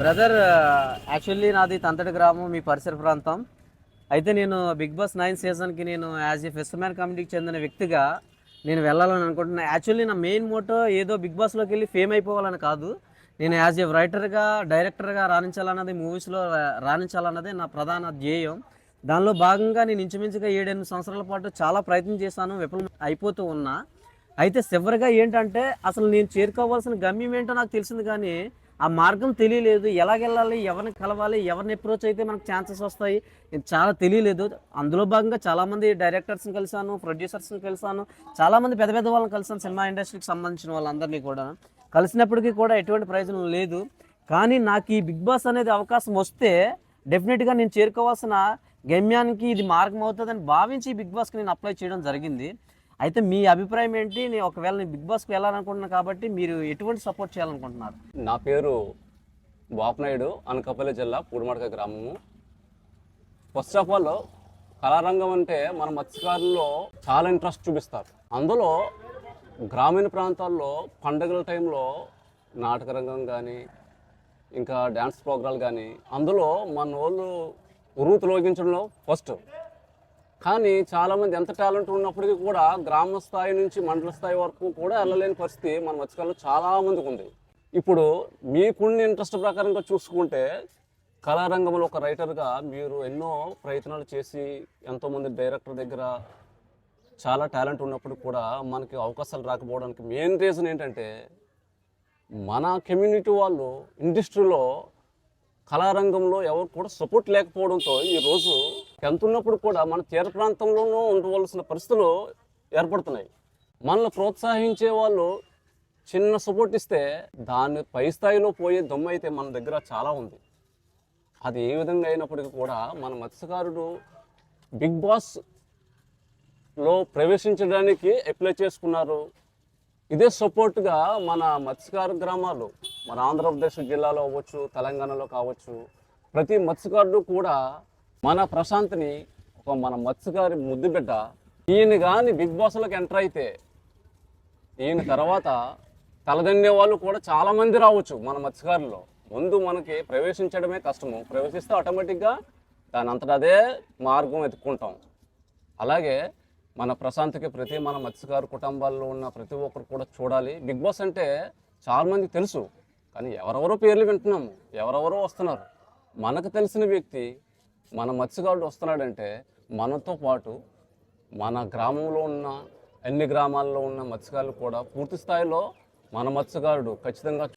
Brother actually uh, నాది తంతటి గ్రామం మీ పరిసర ప్రాంతం. అయితే నేను బిగ్ బాస్ నైన్ సీజన్కి నేను యాజ్ ఏ ఫెస్ట్ మ్యాన్ కమిటీకి చెందిన వ్యక్తిగా నేను వెళ్ళాలని అనుకుంటున్నాను యాక్చువల్లీ నా మెయిన్ మోటో ఏదో బిగ్ బాస్లోకి వెళ్ళి ఫేమ్ అయిపోవాలని కాదు. నేను యాజ్ ఏ రైటర్గా డైరెక్టర్గా రాణించాలన్నది మూవీస్లో రాణించాలన్నదే నా ప్రధాన ధ్యేయం. దానిలో భాగంగా నేను ఇంచుమించుగా ఏడెనిమిది సంవత్సరాల పాటు చాలా ప్రయత్నం చేశాను విఫలం అయిపోతూ ఉన్నా. అయితే చివరిగా ఏంటంటే అసలు నేను చేరుకోవాల్సిన గమ్యం ఏంటో నాకు తెలిసింది కానీ ఆ మార్గం తెలియలేదు. ఎలాగెళ్ళాలి ఎవరిని కలవాలి? ఎవరిని అప్రోచ్ అయితే మనకు ఛాన్సెస్ వస్తాయి? చాలా తెలియలేదు. అందులో భాగంగా చాలామంది డైరెక్టర్స్ని కలిశాను ప్రొడ్యూసర్స్ని కలిశాను. చాలామంది పెద్ద పెద్ద వాళ్ళని కలిసాను సినిమా ఇండస్ట్రీకి సంబంధించిన వాళ్ళందరినీ కూడా కలిసినప్పటికీ కూడా ఎటువంటి ప్రయోజనం లేదు. కానీ నాకు ఈ బిగ్ బాస్ అనేది అవకాశం వస్తే డెఫినెట్గా నేను చేరుకోవాల్సిన గమ్యానికి ఇది మార్గం అవుతుందని భావించి బిగ్ బాస్కి నేను అప్లై చేయడం జరిగింది. అయితే మీ అభిప్రాయం ఏంటి? నేను ఒకవేళ నేను బిగ్ బాస్కి వెళ్ళాలనుకుంటున్నాను కాబట్టి మీరు ఎటువంటి సపోర్ట్ చేయాలనుకుంటున్నారు? నా పేరు బాపునాయుడు అనకాపల్లి జిల్లా పూడిమడక గ్రామము. ఫస్ట్ ఆఫ్ ఆల్ కళారంగం అంటే మన మత్స్యకారుల్లో చాలా ఇంట్రెస్ట్ చూపిస్తారు. అందులో గ్రామీణ ప్రాంతాల్లో పండుగల టైంలో నాటక రంగం కానీ ఇంకా డ్యాన్స్ ప్రోగ్రాలు కానీ అందులో మన వాళ్ళు ఉరువు తొలగించడంలో ఫస్ట్ కానీ చాలామంది ఎంత టాలెంట్ ఉన్నప్పటికీ కూడా గ్రామ స్థాయి నుంచి మండల స్థాయి వరకు కూడా వెళ్ళలేని పరిస్థితి మన మత్స్యకారులు చాలా మందికి ఉంది. ఇప్పుడు మీకున్న ఇంట్రెస్ట్ ప్రకారంగా చూసుకుంటే కళారంగంలో ఒక రైటర్గా మీరు ఎన్నో ప్రయత్నాలు చేసి ఎంతోమంది డైరెక్టర్ దగ్గర చాలా టాలెంట్ ఉన్నప్పుడు కూడా మనకి అవకాశాలు రాకపోవడానికి మెయిన్ రీజన్ ఏంటంటే మన కమ్యూనిటీ వాళ్ళు ఇండస్ట్రీలో కళారంగంలో ఎవరు కూడా సపోర్ట్ లేకపోవడంతో ఈరోజు ఉన్నప్పుడు కూడా మన తీర ప్రాంతంలోనూ ఉండవలసిన పరిస్థితులు ఏర్పడుతున్నాయి. మనల్ని ప్రోత్సహించే వాళ్ళు చిన్న సపోర్ట్ ఇస్తే దాన్ని పై స్థాయిలో పోయే దమ్ము అయితే మన దగ్గర చాలా ఉంది. అది ఏ విధంగా అయినప్పటికీ కూడా మన మత్స్యకారుడు బిగ్ బాస్లో ప్రవేశించడానికి అప్లై చేసుకున్నారు. ఇదే సపోర్ట్గా మన మత్స్యకార గ్రామాలు మన ఆంధ్రప్రదేశ్ జిల్లాలో అవ్వచ్చు తెలంగాణలో కావచ్చు ప్రతి మత్స్యకారుడు కూడా మన ప్రశాంత్ని ఒక మన మత్స్యకారి ముద్దు బిడ్డ. ఈయన కానీ బిగ్ బాస్లోకి ఎంటర్ అయితే ఈయన తర్వాత తలదన్నే వాళ్ళు కూడా చాలామంది రావచ్చు మన మత్స్యకారుల్లో. ముందు మనకి ప్రవేశించడమే కష్టము. ప్రవేశిస్తే ఆటోమేటిక్గా దాని అంతటా అదే మార్గం వెతుక్కుంటాం. అలాగే మన ప్రశాంత్కి ప్రతి మన మత్స్యకారు కుటుంబాల్లో ఉన్న ప్రతి ఒక్కరు కూడా చూడాలి. బిగ్ బాస్ అంటే చాలామంది తెలుసు కానీ ఎవరెవరో పేర్లు వింటున్నాము ఎవరెవరో వస్తున్నారు. మనకు తెలిసిన వ్యక్తి మన మత్స్యకారుడు వస్తున్నాడంటే మనతో పాటు మన గ్రామంలో ఉన్న అన్ని గ్రామాల్లో ఉన్న మత్స్యకారులు కూడా పూర్తి స్థాయిలో మన మత్స్యకారుడు ఖచ్చితంగా